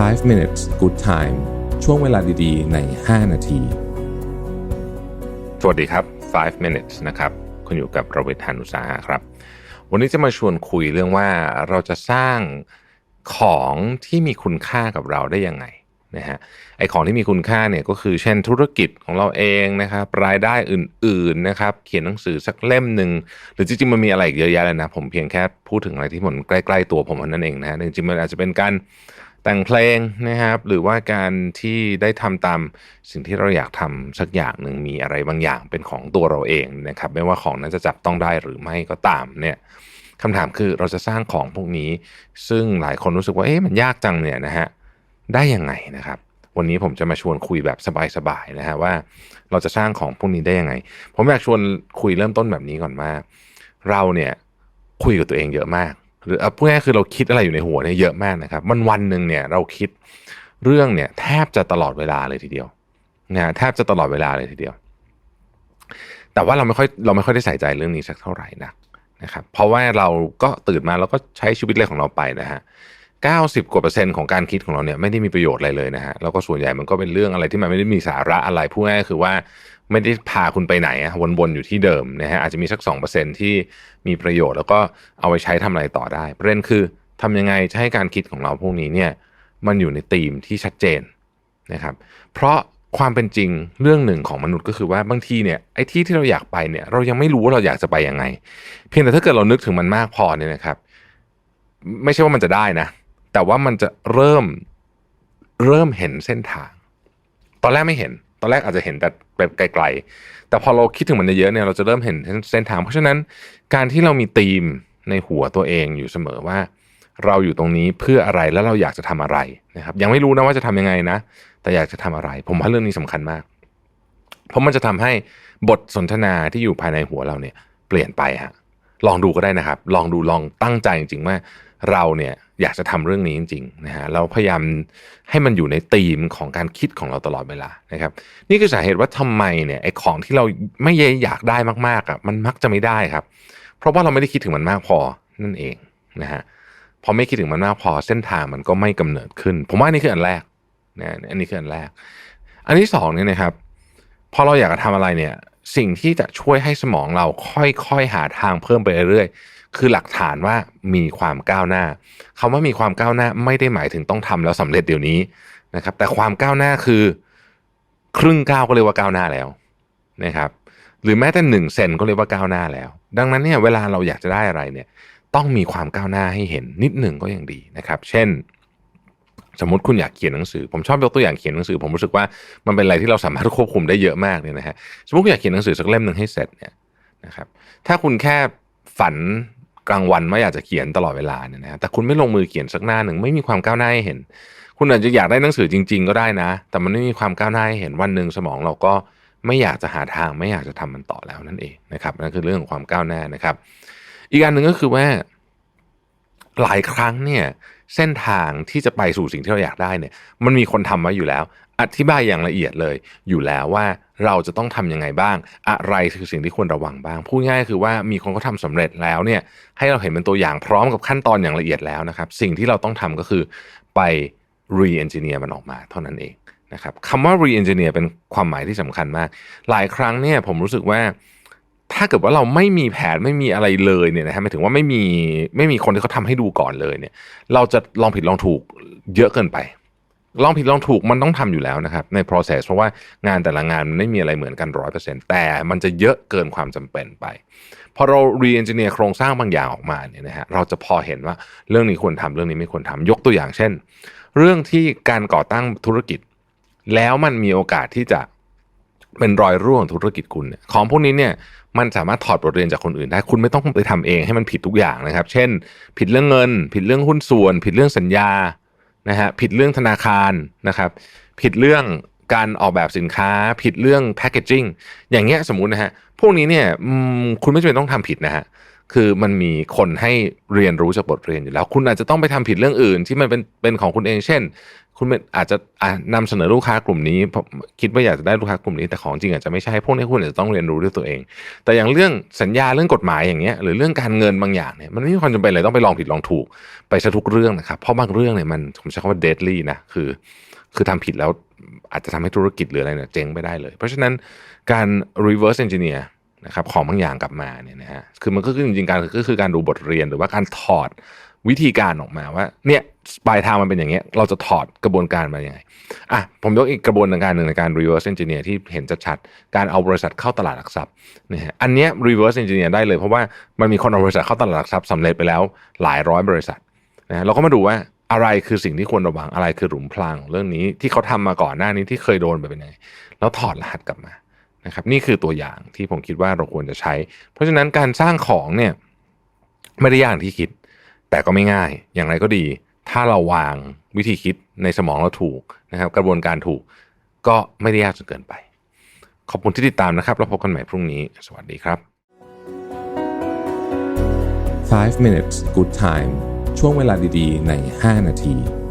5 minutes good time ช่วงเวลาดีๆ ใน 5 นาที สวัสดีครับ 5 minutes นะครับ คุณอยู่กับระเวทานุสาหะครับ วันนี้จะมาชวนคุยเรื่องว่าเราจะสร้างของที่มีคุณค่ากับเราได้ยังไงนะฮะไอของที่มีคุณค่าเนี่ยก็คือเช่นธุรกิจของเราเองนะครับรายได้อื่นๆนะครับเขียนหนังสือสักเล่มหนึ่งหรือจริงๆมันมีอะไรอีกเยอะแยะเลยนะผมเพียงแค่พูดถึงอะไรที่ผมใกล้ ๆ ตัวผมเท่านั้นเองนะฮะจริงๆมันอาจจะเป็นการ แต่งเพลงนะครับ หรือว่าการที่ได้ทำตามสิ่งที่เราอยากทำสักอย่างหนึ่งมีอะไรบางอย่างเป็นของตัวเราเองนะครับ ไม่ว่าของนั้นจะจับต้องได้หรือไม่ก็ตามเนี่ยคำถามคือเราจะสร้างของพวกนี้ ซึ่งหลายคนรู้สึกว่าเอ๊ะมันยากจังเนี่ยนะฮะได้ยังไงนะครับ วันนี้ผมจะมาชวนคุยแบบสบายๆนะฮะว่า เราจะสร้างของพวกนี้ได้ยังไง ผมอยากชวนคุยเริ่มต้นแบบนี้ก่อนว่า เราเนี่ยคุยกับตัวเองเยอะมาก หรือเอาพูดง่ายคือเราคิดอะไรอยู่ในหัวเนี่ยเยอะมากนะครับ มันวันหนึ่งเนี่ยเราคิดเรื่องเนี่ยแทบจะตลอดเวลาเลยทีเดียวนะแทบจะตลอดเวลาเลยทีเดียว แต่ว่าเราไม่ค่อยเราไม่ค่อยได้ใส่ใจเรื่องนี้สักเท่าไหร่นักนะครับเพราะว่าเราก็ตื่นมาแล้วก็ใช้ชีวิตเลยของเราไปนะฮะ90กว่าเปอร์เซ็นต์ของการคิดของเราเนี่ยไม่ได้มีประโยชน์อะไรเลยนะฮะแล้วก็ส่วนใหญ่มันก็เป็นเรื่องอะไรที่มันไม่ได้มีสาระอะไรพูดง่ายคือว่า ไม่ได้พาคุณไปไหนอะวนๆอยู่ที่เดิมนะฮะอาจจะมีสัก 2%ที่มีประโยชน์ แล้วก็เอาไปใช้ทำอะไรต่อได้ ประเด็นคือทำยังไงจะให้การคิดของเราพวกนี้เนี่ยมันอยู่ในธีมที่ชัดเจนนะครับเพราะความเป็นจริงเรื่องหนึ่งของมนุษย์ก็คือว่าบางทีเนี่ยไอ้ที่ที่เราอยากไปเนี่ยเรายังไม่รู้ว่าเราอยากจะไปยังไง เพียงแต่ถ้าเกิดเรานึกถึงมันมากพอเนี่ยนะครับ ไม่ใช่ว่ามันจะได้นะ แต่ว่ามันจะเริ่มเริ่มเห็นเส้นทาง ตอนแรกไม่เห็น ตอนแรกอาจจะเห็นแต่แบบไกลๆ แต่พอเราคิดถึงมันเยอะๆเนี่ยเราจะเริ่มเห็นเส้นทาง เพราะฉะนั้นการที่เรามีธีมในหัวตัวเองอยู่เสมอว่า เราอยู่ตรงนี้เพื่ออะไรแล้วเราอยากจะทำอะไรนะครับ ยังไม่รู้นะว่าจะทำยังไงนะ แต่อยากจะทำอะไร ผมว่าเรื่องนี้สำคัญมาก เพราะมันจะทำให้บทสนทนาที่อยู่ภายในหัวเราเนี่ย เปลี่ยนไปฮะลองดูก็ได้นะครับ ลองดูลองตั้งใจจริงๆว่าเราเนี่ย อยากจะทำเรื่องนี้จริงๆนะฮะเราพยายามให้มันอยู่ในธีมของการคิดของเราตลอดเวลานะครับ นี่คือสาเหตุว่าทำไมเนี่ยไอ้ของที่เราไม่อยากได้มากๆอะมันมักจะไม่ได้ครับ เพราะว่าเราไม่ได้คิดถึงมันมากพอนั่นเองนะฮะพอไม่คิดถึงมันมากพอเส้นทางมันก็ไม่กำเนิดขึ้น ผมว่านี่คืออันแรกนะอันนี้คืออันแรก อันที่สองเนี่ยนะครับพอเราอยากจะทำอะไรเนี่ย สิ่งที่จะช่วยให้สมองเราค่อยๆหาทางเพิ่มไปเรื่อยๆคือหลักฐานว่ามีความก้าวหน้าคำว่ามีความก้าวหน้าไม่ได้หมายถึงต้องทำแล้วสำเร็จเดี๋ยวนี้นะครับ แต่ความก้าวหน้าคือ ครึ่งก้าวก็เรียกว่าก้าวหน้าแล้วนะครับ หรือแม้แต่หนึ่งเซนก็เรียกว่าก้าวหน้าแล้ว ดังนั้นเนี่ยเวลาเราอยากจะได้อะไรเนี่ย ต้องมีความก้าวหน้าให้เห็นนิดหนึ่งก็ยังดีนะครับ เช่น สมมติคุณอยากเขียนหนังสือ ผมชอบยกตัวอย่างเขียนหนังสือ ผมรู้สึกว่ามันเป็นอะไรที่เราสามารถควบคุมได้เยอะมากเนี่ยนะฮะสมมติคุณอยากเขียนหนังสือสักเล่มหนึ่งให้เสร็จเนี่ยนะครับถ้าคุณแค่ฝันกลางวันว่าอยากจะเขียนตลอดเวลาเนี่ยนะแต่คุณไม่ลงมือเขียนสักหน้าหนึ่งไม่มีความก้าวหน้าให้เห็น คุณอาจจะอยากได้หนังสือจริง ๆ ก็ได้นะ แต่มันไม่มีความก้าวหน้าให้เห็นวันหนึ่งสมองเราก็ไม่อยากจะหาทางไม่อยากจะทำมันต่อแล้วนั่นเองนะครับนั่นคือเรื่องของความก้าวหน้านะครับ อีกอันหนึ่งก็คือว่า หลายครั้งเนี่ยเส้นทางที่จะไปสู่สิ่งที่เราอยากได้เนี่ย มันมีคนทำไว้อยู่แล้ว อธิบายอย่างละเอียดเลยอยู่แล้วว่าเราจะต้องทำยังไงบ้าง อะไรคือสิ่งที่ควรระวังบ้าง พูดง่ายคือว่ามีคนเขาทาสำเร็จแล้วเนี่ย ให้เราเห็นเป็นตัวอย่างพร้อมกับขั้นตอนอย่างละเอียดแล้วนะครับ สิ่งที่เราต้องทำก็คือไป re-engineer มันออกมาเท่านั้นเองนะครับคำว่า re-engineer เป็นความหมายที่สำคัญมาก หลายครั้งเนี่ยผมรู้สึกว่า ถ้าเกิดว่าเราไม่มีแผนไม่มีอะไรเลยเนี่ยนะฮะหมายถึงว่าไม่มีไม่มีคนที่เขาทำให้ดูก่อนเลยเนี่ย เราจะลองผิดลองถูกเยอะเกินไป ลองผิดลองถูกมันต้องทำอยู่แล้วนะครับ ใน process เพราะว่างานแต่ละงานมันไม่มีอะไรเหมือนกันร้อยเปอร์เซ็นต์แต่มันจะเยอะเกินความจำเป็นไปพอเรา re-engineer โครงสร้างบางอย่างออกมาเนี่ยนะฮะเราจะพอเห็นว่าเรื่องนี้ควรทำเรื่องนี้ไม่ควรทำยกตัวอย่างเช่น เรื่องที่การก่อตั้งธุรกิจ แล้วมันมีโอกาสที่จะ เป็นรอยรั่วของธุรกิจคุณเนี่ยของพวกนี้เนี่ยมันสามารถถอดบทเรียนจากคนอื่นได้ คุณไม่ต้องไปทำเองให้มันผิดทุกอย่างนะครับ เช่น ผิดเรื่องเงิน ผิดเรื่องหุ้นส่วน ผิดเรื่องสัญญานะฮะผิดเรื่องธนาคารนะครับ ผิดเรื่องการออกแบบสินค้า ผิดเรื่องแพคเกจิ้งอย่างเงี้ยสมมุตินะฮะพวกนี้เนี่ยคุณไม่จำเป็นต้องทำผิดนะฮะคือมันมีคนให้เรียนรู้จากบทเรียนอยู่แล้ว คุณอาจจะต้องไปทำผิดเรื่องอื่น ที่มันเป็นเป็นของคุณเอง เช่น คุณอาจจะอ่านำเสนอลูกค้ากลุ่มนี้เพราะคิดว่าอยากจะได้ลูกค้ากลุ่มนี้แต่ของจริงอาจจะไม่ใช่พวกนี้คุณอาจจะต้องเรียนรู้ด้วยตัวเอง แต่อย่างเรื่องสัญญาเรื่องกฎหมายอย่างเงี้ยหรือเรื่องการเงินบางอย่างเนี่ยมันไม่มีความจำเป็นเลยต้องไปลองผิดลองถูกไปซะทุกเรื่องนะครับเพราะบางเรื่องเนี่ยมันผมใช้คำว่า deadly นะคือ คือทำผิดแล้วอาจจะทำให้ธุรกิจหรืออะไรเนี่ยเจ๊งไปได้เลย เพราะฉะนั้นการ reverse engineer นะครับของบางอย่างกลับมาเนี่ยนะฮะคือมันก็คือจริงๆการก็คือการดูบทเรียนหรือว่าการถอด วิธีการออกมาว่า เนี่ยปลายทางมันเป็นอย่างเงี้ย เราจะถอดกระบวนการมาอย่างไงอะผมยกอีกกระบวนการหนึ่งในการ reverse engineer ที่เห็นชัดๆการเอาบริษัทเข้าตลาดหลักทรัพย์นะฮะอันเนี้ย reverse engineer ได้เลยเพราะว่ามันมีคนเอาบริษัทเข้าตลาดหลักทรัพย์สำเร็จไปแล้วหลายร้อยบริษัทนะฮะเราก็มาดูว่าอะไรคือสิ่งที่ควรระวังอะไรคือหลุมพรางเรื่องนี้ที่เขาทำมาก่อนหน้านี้ที่เคยโดนไปเป็นไงแล้วถอดรหัสกลับมานะครับนี่คือตัวอย่างที่ผมคิดว่าเราควรจะใช้ เพราะฉะนั้นการสร้างของเนี่ยไม่ได้ยากอย่างที่คิด แต่ก็ไม่ง่าย อย่างไรก็ดี ถ้าเราวางวิธีคิดในสมองเราถูกนะครับ กระบวนการถูกก็ไม่ได้ยากจนเกินไป ขอบคุณที่ติดตามนะครับ แล้วพบกันใหม่พรุ่งนี้ สวัสดีครับ 5 minutes good time ช่วงเวลาดีๆ ใน 5 นาที